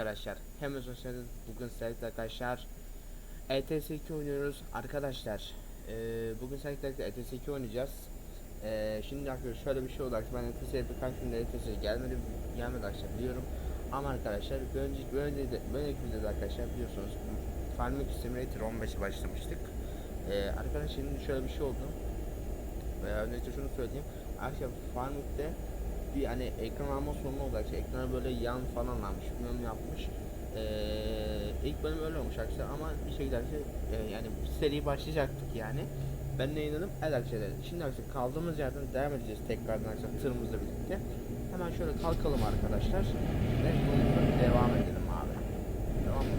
arkadaşlar. Hemen hoş geldiniz. Bugün sevgili arkadaşlar ETS2 oynuyoruz arkadaşlar. Ee, bugün sevgili ETS2 oynayacağız. Ee, şimdi arkadaşlar şöyle bir şey oldu. Ben ETS'ye birkaç günde ETS gelmedi, gelmedi arkadaşlar biliyorum. Ama arkadaşlar bir önceki, önceki, bir önceki videoda arkadaşlar biliyorsunuz Farming Simulator 15'e başlamıştık. Ee, arkadaşlar şimdi şöyle bir şey oldu. Veya öncelikle şunu söyleyeyim. Arkadaşlar Farming'de bir hani ekran alma sorunu oldu arkadaşlar. Ekrana böyle yan falan almış, bilmem ne yapmış. Ee, ilk bölüm öyle olmuş arkadaşlar ama bir şekilde arkadaşlar e, yani seri başlayacaktık yani. Ben de inandım evet arkadaşlar. Şimdi arkadaşlar kaldığımız yerden devam edeceğiz tekrardan arkadaşlar tırımızla birlikte. Hemen şöyle kalkalım arkadaşlar. Ve devam edelim abi. Tamam mı?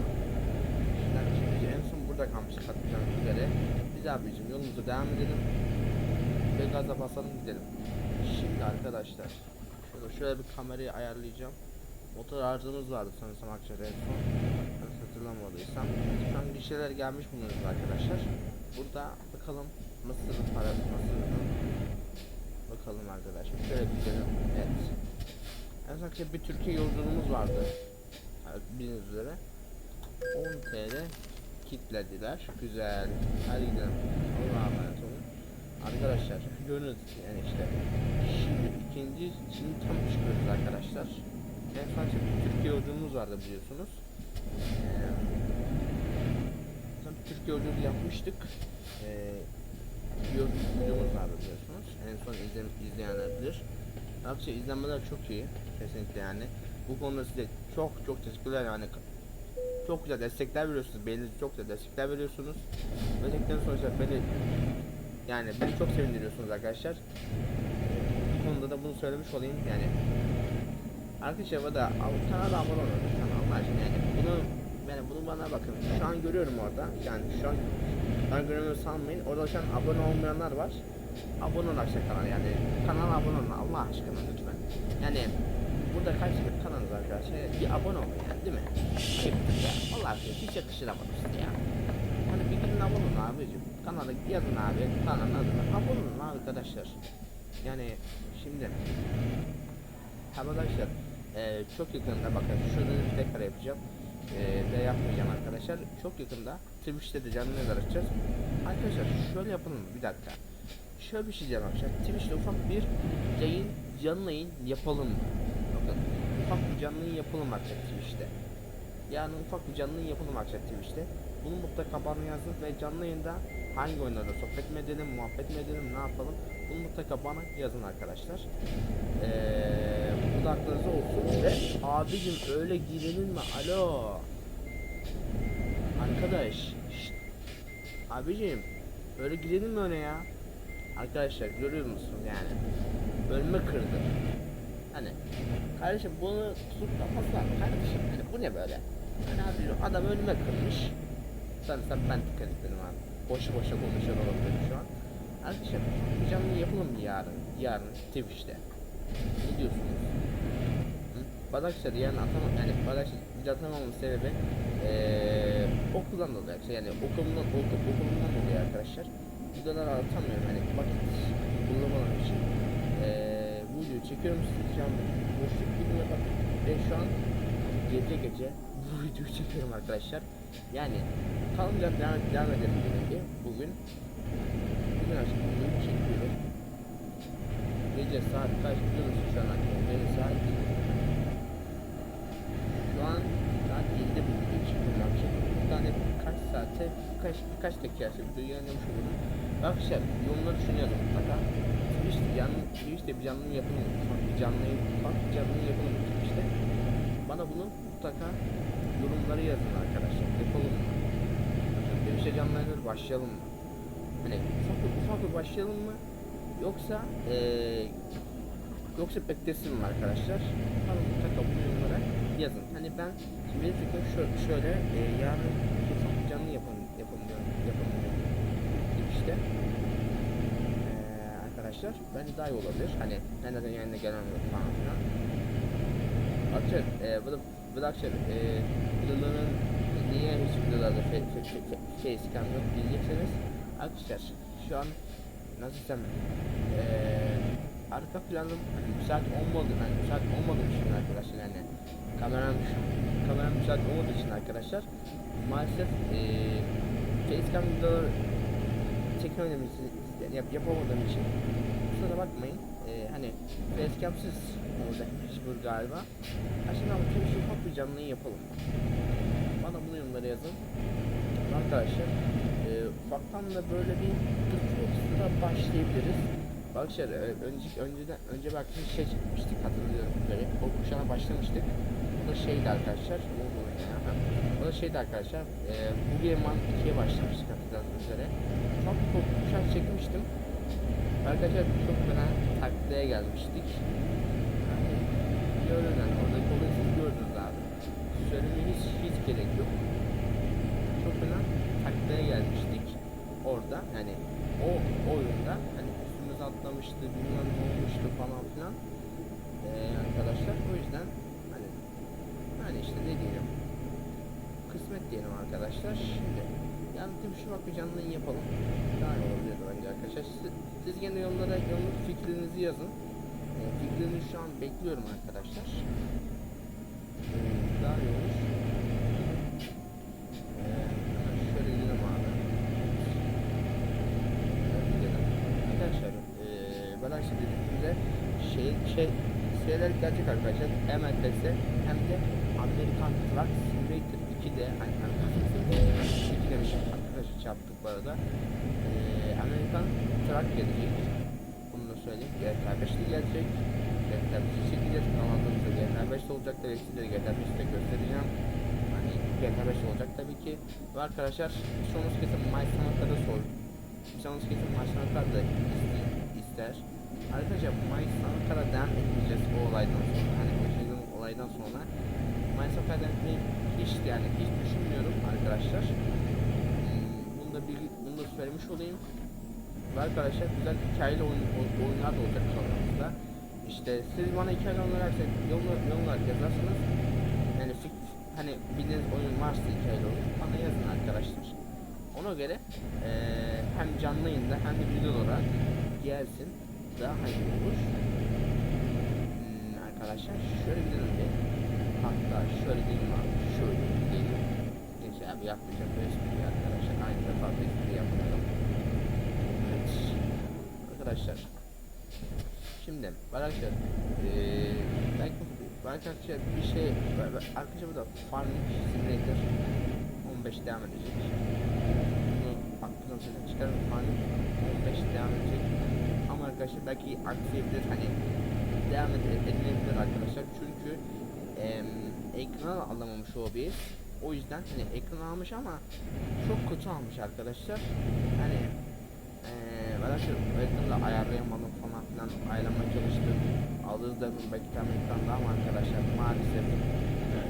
Şimdi arkadaşlar en son burada kalmıştık hatırlayacağınız üzere. Biz abicim yolumuza devam edelim. Ve gaza basalım gidelim. Şimdi arkadaşlar şöyle, şöyle bir kamerayı ayarlayacağım. Motor arızamız vardı sanırsam arkadaşlar en son. Yanlış hatırlamadıysam. Şu an bir şeyler gelmiş bulunuyoruz arkadaşlar. Burada bakalım Mısır'ın parası Mısır'ın. Bakalım arkadaşlar. Şöyle bir gidelim. Evet. En son arkadaşlar bir Türkiye yolculuğumuz vardı. Bildiğiniz üzere. 10 TL kitlediler. Güzel. Hadi gidelim. Allah'a emanet olun. Arkadaşlar görünüz yani işte. Şimdi ikinci şimdi tam çıkıyoruz arkadaşlar. En son Türkiye yolculuğumuz vardı biliyorsunuz. Ee, Türkiye yolculuğu yapmıştık. Ee, videomuz vardı biliyorsunuz. En son izle, izleyenler bilir. Arkadaşlar izlenmeler çok iyi. Kesinlikle yani. Bu konuda size çok çok teşekkürler yani çok güzel destekler veriyorsunuz. Beğeniniz çok güzel destekler veriyorsunuz. Özellikle sonuçta beni yani beni çok sevindiriyorsunuz arkadaşlar. Da bunu söylemiş olayım. Yani. Arkadaşlar bu da al- kanala abone olun lütfen Allah aşkına yani bunu yani bunu bana bakın. Şu an görüyorum orada. Yani şu an ben görüyorum sanmayın. Orada şu an abone olmayanlar var. Abone olun arkadaşlar kanala yani. Kanala abone olun Allah aşkına lütfen. Yani burada kaç bir kanalınız arkadaşlar bir abone olun yani değil mi? Ayıptır ya. Allah aşkına hiç yakıştıramadım size ya. Hani bir gidin abone olun abicim. Kanala yazın abi kanalın adına abone olun arkadaşlar yani şimdi Arkadaşlar eee çok yakında bakın şunu tekrar yapacağım. Eee ve yapmayacağım arkadaşlar. Çok yakında Twitch'te de canlı yayınlar açacağız. Arkadaşlar şöyle yapalım bir dakika. Şöyle bir şey diyeceğim arkadaşlar. Twitch'te ufak bir yayın canlı yayın yapalım bakın ufak bir canlı yayın yapalım arkadaşlar Twitch'te. Yani ufak bir canlı yayın yapalım arkadaşlar Twitch'te. Bunu mutlaka bana yazın ve canlı yayında hangi oyunlarda sohbet mi edelim muhabbet mi edelim ne yapalım bunu mutlaka bana yazın arkadaşlar. Bu da aklınızda olsun. Ve abicim öyle girilir mi? Alo. Arkadaş şşt. abicim öyle girelim mi öyle ya? Arkadaşlar görüyor musun yani? Ölme kırdı. Hani kardeşim bunu tutup kapatlar kardeşim hani bu ne böyle? Hani abi adam önüme kırmış. Sanırsam ben dikkat etmedim abi. Boşu boşa konuşuyor olabilirim şu an arkadaşlar bir canlı yapalım mı yarın? Yarın Twitch'te. Ne diyorsunuz? Hı? Badakşar yani atamam yani Badakşar atamamın sebebi eee okuldan dolayı arkadaşlar. Yani okulumdan okul, okulumdan dolayı arkadaşlar. Videolar atamıyorum. Hani vakit bulamamak için. Eee bu videoyu çekiyorum. Size şu an boşluk bilmiyorum bak. Ve şu an gece gece bu videoyu çekiyorum arkadaşlar. Yani kalınca devam, devam edelim dedim ki bugün aslında bugün çekiyorum gece saat kaç biliyor musun şu an arkadaşlar gece saat şu an saat 7'de bu video çıktım akşam. Yani kaç saate, kaç birkaç dakika sonra videoyu yayınlamış olurum. Arkadaşlar yorumları düşünüyorum mutlaka. Twitch'te canlı, Twitch'te bir canlı yapalım. Ufak bir canlı, bir canlı yapalım Twitch'te. Bana bunu mutlaka yorumları yazın arkadaşlar. Yapalım mı? Twitch'te canlı yayınları başlayalım mı? Hani ufak ufak başlayalım mı? Yoksa eee Yoksa beklesin mi arkadaşlar? Mutlaka bu yorumlara yazın. Hani ben şimdi benim fikrim şöyle, şöyle e, yarın bir canlı diyorum. Yapalım diyorum. İşte. E, arkadaşlar bence daha iyi olabilir. Hani neden yayına gelemiyor falan filan. Arkadaşlar e, bu da bu da arkadaşlar e, videoların niye hiç fe, şey scam yok diyecekseniz arkadaşlar şu an nasıl desem eee arka planım müsait olmadı hani müsait olmadığı için arkadaşlar yani kameram kameram saat olduğu için arkadaşlar maalesef e, facecam videoları çekemediğimiz yap, yapamadığım için kusura bakmayın. E, hani facecamsız olacak mecbur galiba. Şimdi ama tüm şu ufak bir canlıyı yapalım. Bana bunu yorumlara yazın. Arkadaşlar ufaktan da böyle bir sıra başlayabiliriz. Arkadaşlar e, önce, önceden önce bir arkadaşlar şey çekmiştik hatırlıyorum böyle. O kuşana başlamıştık. O da şeydi arkadaşlar. O, o, da şeydi arkadaşlar. E, bu Gameman 2'ye başlamıştık hatırladığınız üzere. Çok kuşan çekmiştim. Arkadaşlar çok fena taklaya gelmiştik. Yani görünen oradaki olayı gördünüz abi. Söylemeye hiç, hiç gerek yok. Çok fena taklaya gelmiştik Yani o oyunda hani üstümüze atlamıştı, bilmem ne olmuştu falan filan. Ee, arkadaşlar o yüzden hani hani işte ne diyelim kısmet diyelim arkadaşlar. Şimdi yani tüm şu bak bir canlı yapalım. Daha iyi olabilir bence arkadaşlar. Siz, siz gene yorumlara yorumlu fikrinizi yazın. Ee, fikrini şu an bekliyorum arkadaşlar. Ee, daha iyi olur. Ee, hemen şöyle gidelim abi. Evet, gidelim. Arkadaşlar ee, ben işte dediğimde şey şey şeyler gelecek arkadaşlar. Hem ETS hem de Amerikan Truck Simulator 2'de hani Amerikan Truck Simulator 2 demişim arkadaşlar çarptık bu arada. Ee, Amerikan Truck gelecek. Bunu da söyleyeyim. GTA 5'te gelecek. GTA 5'i çekeceğiz. Kanalımızda GTA 5'te olacak da size GTA 5'te göstereceğim. Hani GTA 5 olacak tabii ki. Ve arkadaşlar sonumuz kesin My Sanatlar'a sor. Sonumuz kesin My Sanatlar da iste- ister. Arkadaşlar My Sanatlar'a devam etmeyeceğiz bu olaydan sonra. Hani yaşadığım olaydan sonra. My Sanatlar'a devam hiç yani hiç düşünmüyorum arkadaşlar. Hmm, Bunu da, bir, bunu da söylemiş olayım. Ve arkadaşlar güzel hikayeli oyun, oy- oyunlar da olacak kanalımızda. İşte siz bana hikayeli oyunlar yorumlar, yorumlar yazarsanız yani fik, hani bildiğiniz oyun varsa hikayeli oyun bana yazın arkadaşlar. Ona göre eee, hem canlı yayında hem de video olarak gelsin daha iyi olur. Hmm, arkadaşlar şöyle gidelim bir. Hatta şöyle gidelim abi. Şöyle gidelim. Neyse abi yapmayacağım bu espriyi arkadaşlar. Aynı defa bu espriyi yapmayalım. Evet. Arkadaşlar. Şimdi arkadaşlar eee belki arkadaşlar bir şey arkadaşlar bu da Farming Simulator 15 devam edecek. Bunu aklınızdan çıkarın Farming 15 devam edecek. Arkadaşlar belki aksayabilir hani devam ed- edilebilir arkadaşlar? Çünkü em, ekran alamamış OBS o yüzden hani ekran almış ama çok kötü almış arkadaşlar. Hani eee şu ekranı ayarlayamadım falan filan. Ayarlamaya çalıştım. Aldığınız da belki tam ekranda ama arkadaşlar maalesef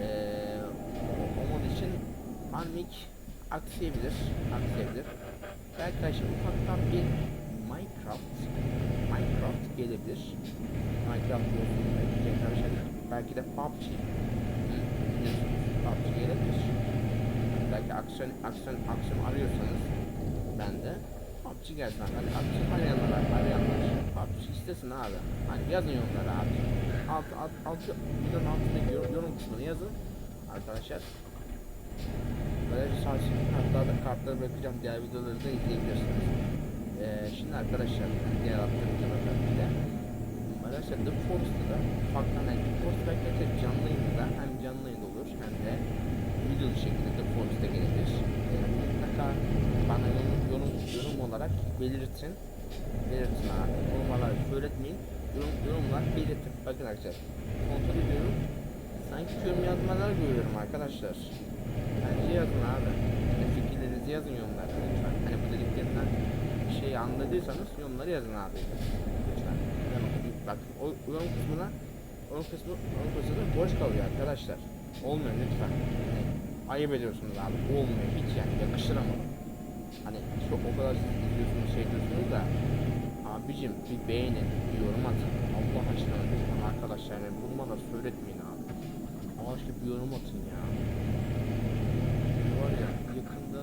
eee onun için Armik aksayabilir aksayabilir belki arkadaşlar ufaktan bir Minecraft gelebilir. Minecraft olsun belki arkadaşlar belki de PUBG PUBG gelebilir. Belki aksiyon aksiyon aksiyon arıyorsanız ben de PUBG gelsin. Hani aksiyon arayanlar arayanlar PUBG istesin abi. Hani yazın yorumlara abi. Alt alt alt videonun altındaki yorum, kısmına yazın arkadaşlar. Böyle sarsın kartlarda kartları bırakacağım. Diğer videoları da izleyebilirsiniz. Ee, şimdi arkadaşlar diğer attığım bir de Arkadaşlar The Forest'ta da ufaktan yani The Forest belki canlı yayında hem canlı yayında olur hem de videolu şekilde The Forest'a gelebilir. Ee, mutlaka bana yorum, yorum, yorum olarak belirtin. Belirtin abi. Yorumlar söyletmeyin. Yorum, yorumlar belirtin. Bakın arkadaşlar kontrol ediyorum. Sanki yorum yazmalar görüyorum arkadaşlar. Bence yazın abi. Yani fikirlerinizi yazın yorumlarda lütfen. Hani bu dediklerimden bir şey anladıysanız yorumları yazın abi. Yani bak o yorum kısmına yorum kısmı yorum kısmı boş kalıyor arkadaşlar. Olmuyor lütfen. Hani ayıp ediyorsunuz abi. Olmuyor hiç yani yakıştıramadım. Hani çok o kadar siz izliyorsunuz şey diyorsunuz da abicim bir beğenin, bir yorum atın. Allah aşkına lütfen arkadaşlar yani bunu bana söyletmeyin abi. Allah aşkına bir yorum atın ya var ya yakında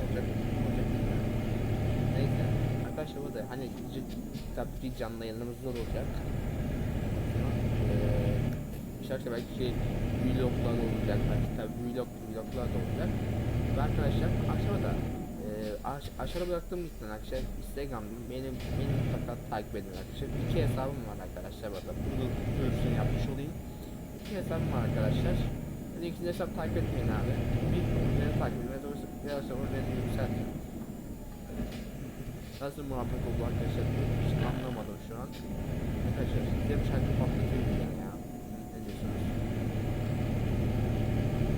olacak olacak bilmiyorum. Neyse arkadaşlar bu da hani tabii ki canlı yayınımız zor olacak. Eee, başlarsa belki şey vloglar olacak. Belki tabi vlog vloglar da olacak. Ve arkadaşlar aşağıda da e, aş, aşağıda bıraktığım linkten arkadaşlar Instagram'dan benim benim mutlaka takip edin arkadaşlar. İki hesabım var arkadaşlar burada. Bunu duyurusunu yapmış olayım. İki hesabım var arkadaşlar. Yani ikinci hesap takip etmeyin abi. Bir ürünleri takip edin. Ve ürünleri yükseltin. Nasıl muhabbet oldu arkadaşlar? Hiç anlamadım şu an. Arkadaşlar size bir şarkı patlatayım ya? Ne diyorsunuz?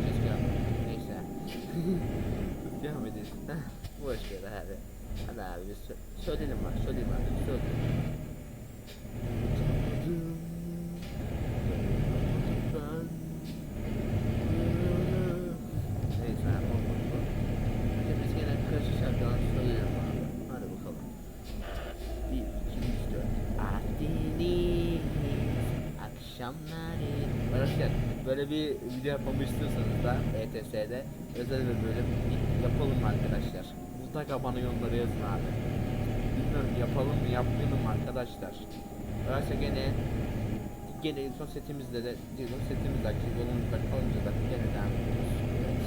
Ses geldi. Neyse. Devam edelim. Boş ver abi. Hadi abi söyleyelim bak. Söyleyelim abi. Söyleyelim. Neyse abi olmadı bu. Hadi biz gene karşı şarkıdan söyleyelim abi. Hadi bakalım. 1, 2, 3, 4 Akdeniz Akşamları Arkadaşlar bir video yapmamı istiyorsanız da ETS'de özel bir bölüm yapalım arkadaşlar Mutlaka bana yorumlara yazın abi Bilmiyorum yapalım mı yapmayalım mı arkadaşlar Arkadaşlar gene Gene son setimizde de son setimizde aktif yolumuzda kalınca da gene devam ediyoruz Evet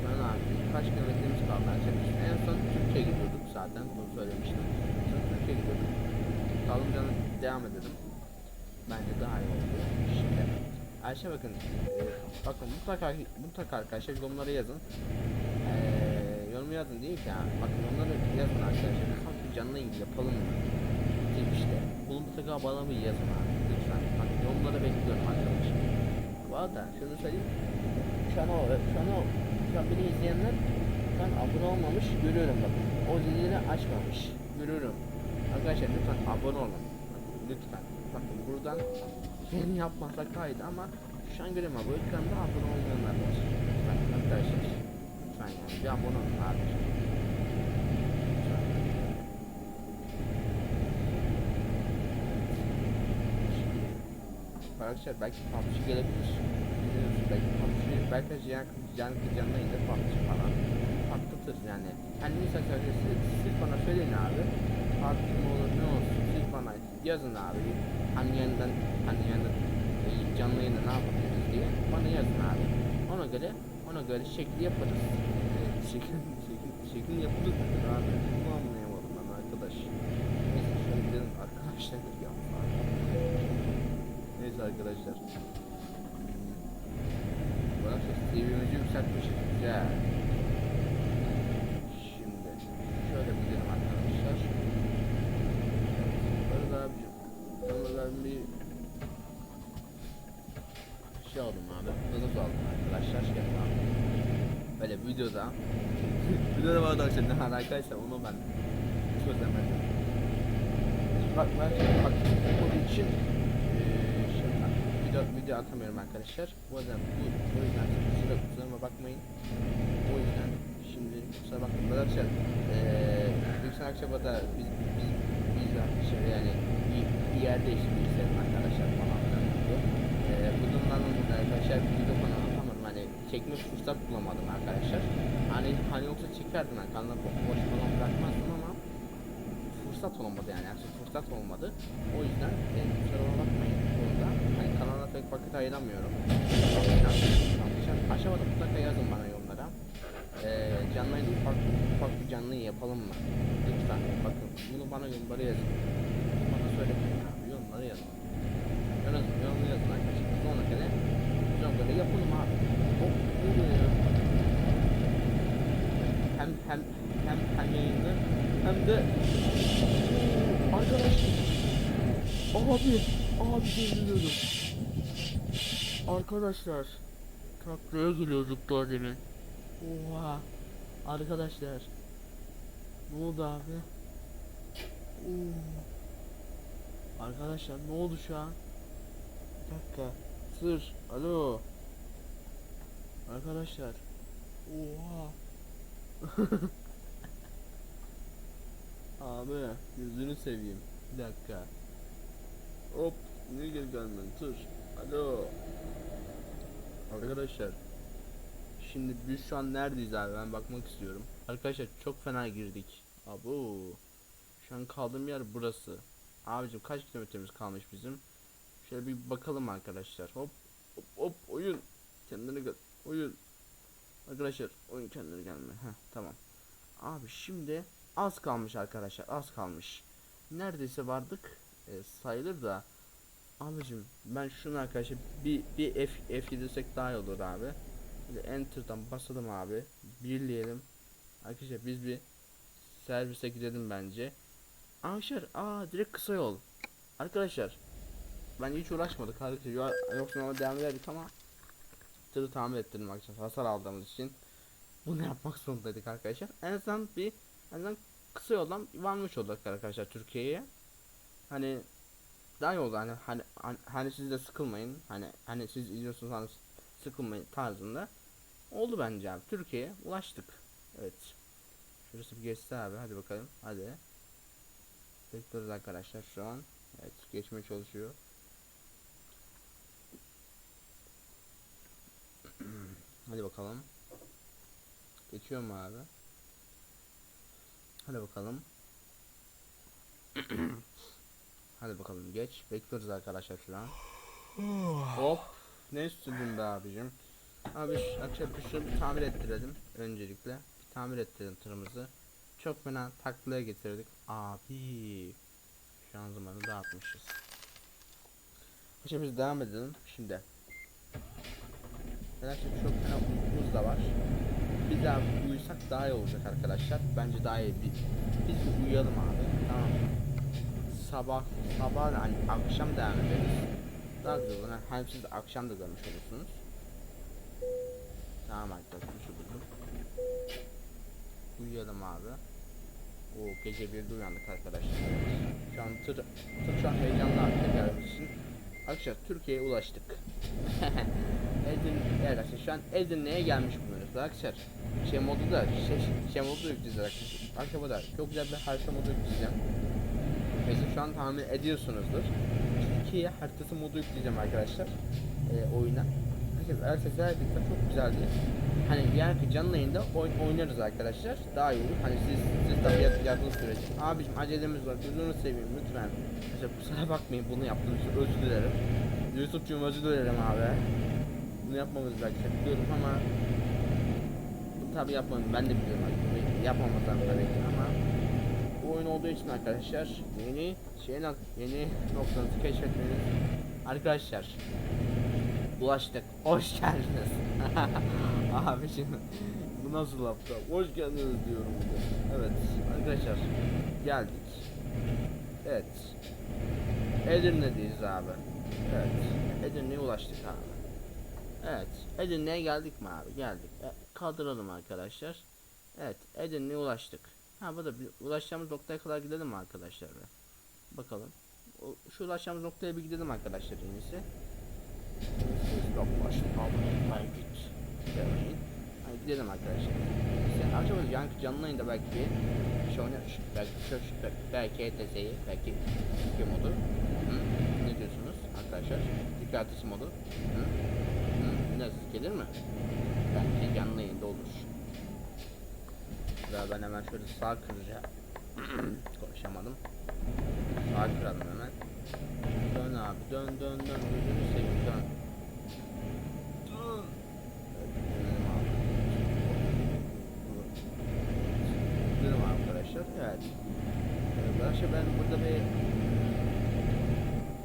şu an abi kaç kilometremiz kaldı arkadaşlar. En son Türkiye gidiyorduk zaten bunu söylemiştim. Sonra Türkiye gidiyorduk. Kalıncan'a devam edelim. Bence daha iyi oldu. Şimdi Ayşe bakın e, bakın mutlaka mutlaka arkadaşlar yorumlara yazın. E, yorum yazın değil ki ha. Bakın yorumlara yazın arkadaşlar. Bir canlı yayın yapalım mı? Değil işte. Bunu mutlaka bana bir yazın abi. Lütfen. Bak yorumlara bekliyorum arkadaşlar. Bu arada şunu söyleyeyim. Şu an o, şu an o, şu an beni izleyenler şu abone olmamış görüyorum bakın. O zilini açmamış görüyorum. Arkadaşlar lütfen abone olun. Lütfen. Bakın buradan yeni yapmasak kaydı ama şu an görüyorum abi. Ekranda abone olmayanlar var. Lütfen arkadaşlar. Lütfen yani bir abone olun. Lütfen. Arkadaşlar belki PUBG gelebilir. Belki PUBG, belki de can, can canına indir PUBG falan. Patlatır yani. Hani neyse arkadaşlar siz, siz bana söyleyin abi. PUBG mi olur ne olsun yazın abi. Hani yanından, hani yanından e, canlı yayında ne yapabiliriz diye bana yazın abi. Ona göre, ona göre şekli yaparız. E, şekil, şekil, şekil yapılır mıdır abi? Bunu anlayamadım ben arkadaş. Neyse şöyle gidelim arkadaşlar. Ya, Neyse arkadaşlar. Bu arkadaşlar seviyemizi yükseltmişiz. Güzel. Şimdi şöyle gidelim arkadaşlar. Böyle abicim. Sonra ben bir şey aldım abi. Gazoz aldım arkadaşlar. Şey yapalım. Böyle videoda. videoda var arkadaşlar ne alakaysa onu ben çözemedim. Bak ben bak onun için şey, video, video atamıyorum arkadaşlar. Bu yüzden bu, bu yüzden kusura kusuruma bakmayın. O yüzden şimdi kusura bakmayın. Arkadaşlar eee Yüksel Akçabat'a biz biz biz arkadaşlar yani bir, bir yerde işte bilgisayarım arkadaşlar falan filan. Eee bununla dolayı arkadaşlar video. Hani çekme fırsat bulamadım arkadaşlar. Hani hani yoksa çekerdim kanalı bo- boş falan bırakmazdım ama fırsat olmadı yani aslında fırsat olmadı. O yüzden e, kusura bakmayın burada. Hani kanala pek vakit ayıramıyorum. Aşağıda mutlaka yazın bana yorumlara. Ee, canlı yayın farklı farklı canlı yapalım mı? Lütfen bakın bunu bana yorumlara yazın. Bana söylemeyin abi yorumlara yazın. Yorumlara yazın arkadaşlar. Sonra göre sonra göre yapalım abi. Hop ne diyor ya? Hem hem hem yayında hem de Arkadaşlar Abi Abi deliriyordum Arkadaşlar Taklaya geliyorduk daha demin Oha Arkadaşlar. Ne oldu abi? Oo. Arkadaşlar ne oldu şu an? Bir dakika Sır Alo. Arkadaşlar Oha Abi yüzünü seveyim. Bir dakika. Hop niye geri gelmedin? Dur. Alo. Arkadaşlar. Şimdi biz şu an neredeyiz abi ben bakmak istiyorum. Arkadaşlar çok fena girdik. Abo. Şu an kaldığım yer burası. Abicim kaç kilometremiz kalmış bizim? Şöyle bir bakalım arkadaşlar. Hop hop hop oyun. Kendini gel. Oyun. Arkadaşlar oyun kendine gelme. Heh, tamam. Abi şimdi az kalmış arkadaşlar. Az kalmış. Neredeyse vardık. E, sayılır da. Abicim ben şunu arkadaşlar bir bir F F yedirsek daha iyi olur abi. Hadi enter'dan basalım abi. Birleyelim. Arkadaşlar biz bir servise gidelim bence. Arkadaşlar aa direkt kısa yol. Arkadaşlar ben hiç uğraşmadık. Yo- Yoksa devam ederdik ama tırı tamir ettirdim arkadaşlar hasar aldığımız için bunu yapmak zorundaydık arkadaşlar. En azından bir en azından kısa yoldan varmış olduk arkadaşlar Türkiye'ye. Hani daha iyi oldu hani hani hani, hani siz de sıkılmayın. Hani hani siz izliyorsunuz hani sıkılmayın tarzında. Oldu bence abi. Türkiye'ye ulaştık. Evet. Şurası bir geçse abi. Hadi bakalım. Hadi. Bekliyoruz arkadaşlar şu an. Evet geçmeye çalışıyor. Hadi bakalım. Geçiyor mu abi? Hadi bakalım. Hadi bakalım geç. Bekliyoruz arkadaşlar şu an. Hop. Ne üstündün be abicim? Abi şu- bir şunu bir tamir ettirelim öncelikle. Bir tamir ettirelim tırımızı. Çok fena taklaya getirdik. Abi. Şanzımanı dağıtmışız. Şimdi biz devam edelim şimdi. Arkadaşlar çok fena uykumuz da var. Biz daha uyusak daha iyi olacak arkadaşlar. Bence daha iyi bir biz bir uyuyalım abi. Tamam? Sabah sabah hani akşam devam ederiz. Daha güzel olur. Hani Hem siz de akşam da görmüş olursunuz. Tamam arkadaşlar şu buldum. Uyuyalım abi. O gece bir uyandık arkadaşlar. Şu an tır, tır şu an heyecanlı artık için. Arkadaşlar Türkiye'ye ulaştık. Edin, evet arkadaşlar şu an Edirne'ye gelmiş bulunuyoruz arkadaşlar. Şey modu da şey, şey modu da yükleyeceğiz arkadaşlar. Arkada da çok güzel bir harita modu yükleyeceğim. Mesela şu an tahmin ediyorsunuzdur. Türkiye haritası modu yükleyeceğim arkadaşlar. E, oyuna. Arkadaşlar sesler birlikte çok güzeldi. Hani ki canlı yayında oyun oynarız arkadaşlar. Daha iyi olur. Hani siz siz tabii yapacağınız sürece. Abicim acelemiz var. Gözünü seveyim lütfen. Arkadaşlar kusura bakmayın bunu yaptığım için özür dilerim. YouTube'cum özür dilerim abi. Bunu yapmamız belki biliyorum ama bu tabi yapmam ben de biliyorum abi. Yapmamazdan tabii ki ama bu oyun olduğu için arkadaşlar yeni şeyin yeni noktanızı keşfetmeniz arkadaşlar. Ulaştık hoş geldiniz. Abi şimdi bu nasıl lafta? Hoş geldiniz diyorum. Evet arkadaşlar geldik. Evet. Edirne'deyiz abi. Evet Edirne'ye ulaştık abi Evet. Edirne'ye geldik mi abi? Geldik. E, kaldıralım arkadaşlar. Evet. Edirne'ye ulaştık. Ha bu da ulaşacağımız noktaya kadar gidelim mi arkadaşlar? Bakalım. O, şu ulaşacağımız noktaya bir gidelim arkadaşlar en iyisi. Demeyin. Hadi gidelim arkadaşlar. İşte akşam yankı canlı yayında belki bir şey oynarız. Belki şöyle belki, belki ETS'yi belki kim modu. Hı? Ne diyorsunuz arkadaşlar? Dikkatli modu. Hı? Hı, Nasıl gelir mi? Belki canlı yayında olur. Daha ben hemen şöyle sağ kıracağım. Konuşamadım. Sağ kıralım hemen. Dön abi dön dön dön gözünü seveyim dön. Dön. Evet, dönelim abi. Dönelim arkadaşlar. Evet. Ee, Arkadaşlar ben burada bir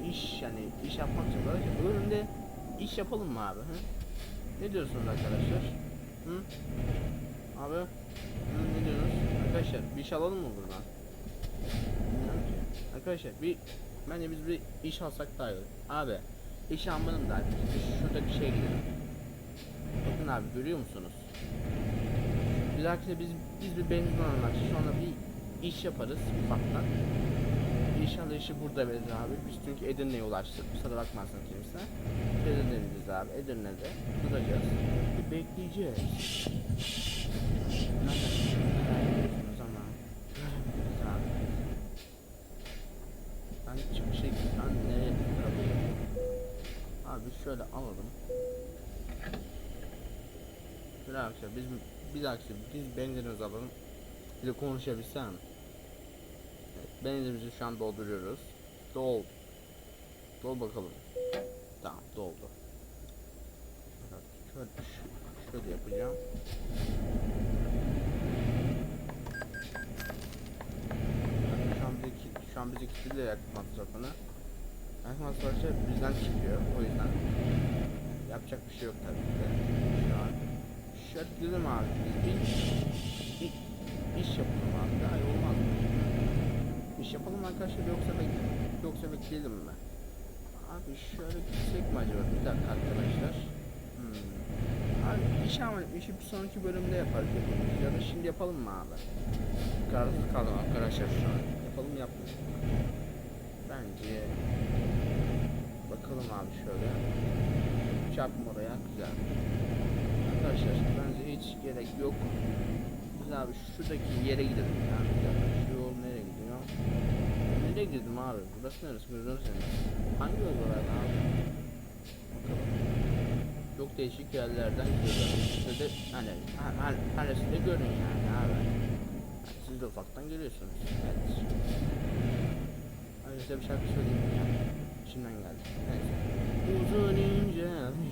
iş yani iş yapmak için böyle önünde iş yapalım mı abi? Hı? Ne diyorsunuz arkadaşlar? Hı? Abi? Hı, ne diyorsunuz? Arkadaşlar bir iş alalım mı buradan? Arkadaşlar bir bence biz bir iş alsak daha iyi. Abi iş almanın da biz şurada bir şey gidelim. Bakın abi görüyor musunuz? Biz arkadaşlar biz biz bir benzin alalım sonra bir iş yaparız ufaktan. İnşallah işi burada veririz abi. Biz çünkü Edirne'ye ulaştık. Kusura bakmazsın kimse. Edirne'deyiz abi. Edirne'de duracağız. Bir bekleyeceğiz. Ben çıkışa ben nereye? Abi şöyle alalım. Bir dakika biz bir dakika biz benzinimizi alalım. Bir de konuşabilsem. Evet, benzinimizi şu an dolduruyoruz. Dol. Dol bakalım. Tamam doldu. Şöyle, şöyle yapacağım. Şu an bizi, ki- şu an bizi kilitli yakıt masrafını. Yakıt masrafı bizden çıkıyor. O yüzden yapacak bir şey yok tabii ki şu an. Şöyle dedim abi. Bir, bir iş yapalım abi. Daha iyi olmaz mı? İş yapalım arkadaşlar yoksa bekle yoksa bekleyelim mi? Abi şöyle gitsek mi acaba? Bir dakika arkadaşlar. Hmm. Abi iş ama işi bir sonraki bölümde yaparız hepimiz. Ya da şimdi yapalım mı abi? Kararsız kaldım arkadaşlar şu an. Yapalım yapmayalım? Bence bakalım abi şöyle. Çarpma oraya güzel. Arkadaşlar bence hiç gerek yok. Biz abi şuradaki yere gidelim ya. Bir dakika, Şu yol nereye gidiyor? Nereye gidelim abi? Burası neresi? Burası neresi? Hangi yol var abi? Bakalım. Çok değişik yerlerden gidiyorlar. Size de hani her, her, resmde görün yani abi. Yani siz de ufaktan görüyorsunuz. Evet. Hadi size bir şarkı söyleyeyim ya. İçimden geldi. Neyse. Uzun ince.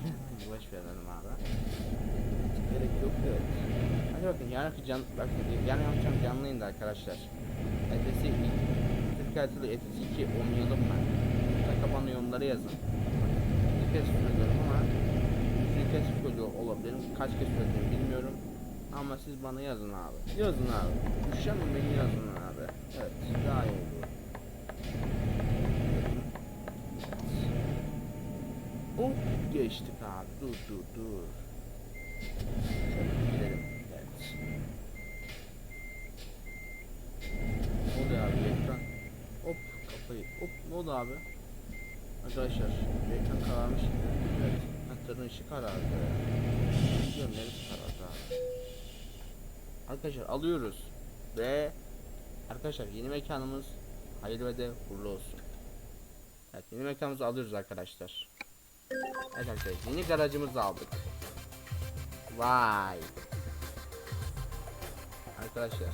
Boş verelim abi. Gerek yok evet. Hadi bakın yarınki can, bakın yarın yapacağım canlı yayında arkadaşlar. Etesi Ertuğrul Etesi 2 oynayalım mı? Mutlaka bana yorumlara yazın. Bir kez söylüyorum ama yüzü kez söylüyor olabilirim. Kaç kez söylediğimi bilmiyorum. Ama siz bana yazın abi. Yazın abi. Düşen beni yazın abi. Evet daha iyi olur. Oh geçtik abi. Dur dur dur. Şöyle gidelim. Evet. Ne oluyor abi ekran? Hop kafayı. Hop ne oldu abi? Arkadaşlar ekran kararmış. Evet. Hatırın ışık karardı. Bilmiyorum neresi karardı abi. Arkadaşlar alıyoruz. Ve arkadaşlar yeni mekanımız hayırlı ve de uğurlu olsun. Evet yeni mekanımızı alıyoruz arkadaşlar. Evet arkadaşlar yeni garajımızı aldık. Vay. Arkadaşlar.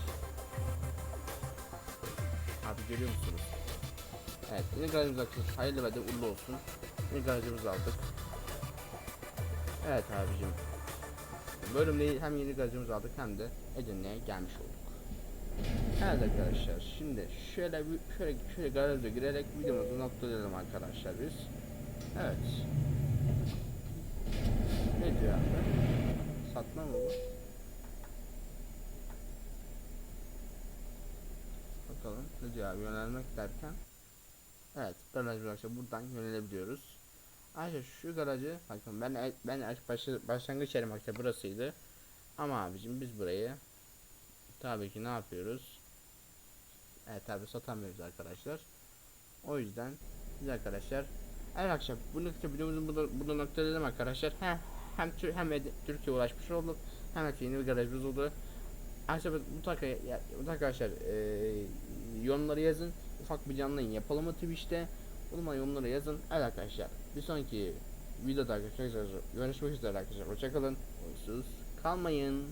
Abi görüyor musunuz? Evet yeni garajımız hayırlı ve de uğurlu olsun. Yeni aldık. Evet abicim. Bölümde hem yeni garajımızı aldık hem de Edirne'ye gelmiş olduk. Evet arkadaşlar şimdi şöyle bir şöyle şöyle garaja girerek videomuzu noktalayalım arkadaşlar biz. Evet. Ne diyor abi? Satma mı bu? Bakalım ne diyor abi yönelmek derken. Evet garaj arkadaşlar buradan yönelebiliyoruz. Arkadaşlar şu garajı bakın ben ben başı, başlangıç yerim arkadaşlar burasıydı. Ama abicim biz burayı tabii ki ne yapıyoruz? Evet tabi satamıyoruz arkadaşlar. O yüzden biz arkadaşlar Evet arkadaşlar bu nokta videomuzu burada, burada noktalayalım arkadaşlar. Hem hem, Tür- hem Türkiye ulaşmış olduk hem de yeni bir garajımız oldu. Arkadaşlar mutlaka mutlaka arkadaşlar e, yorumları yazın. Ufak bir canlı yayın yapalım mı Twitch'te? Unutmayın yorumlara yazın. Evet arkadaşlar bir sonraki videoda arkadaşlar görüşmek üzere arkadaşlar. Hoşçakalın. Hoşsuz kalmayın.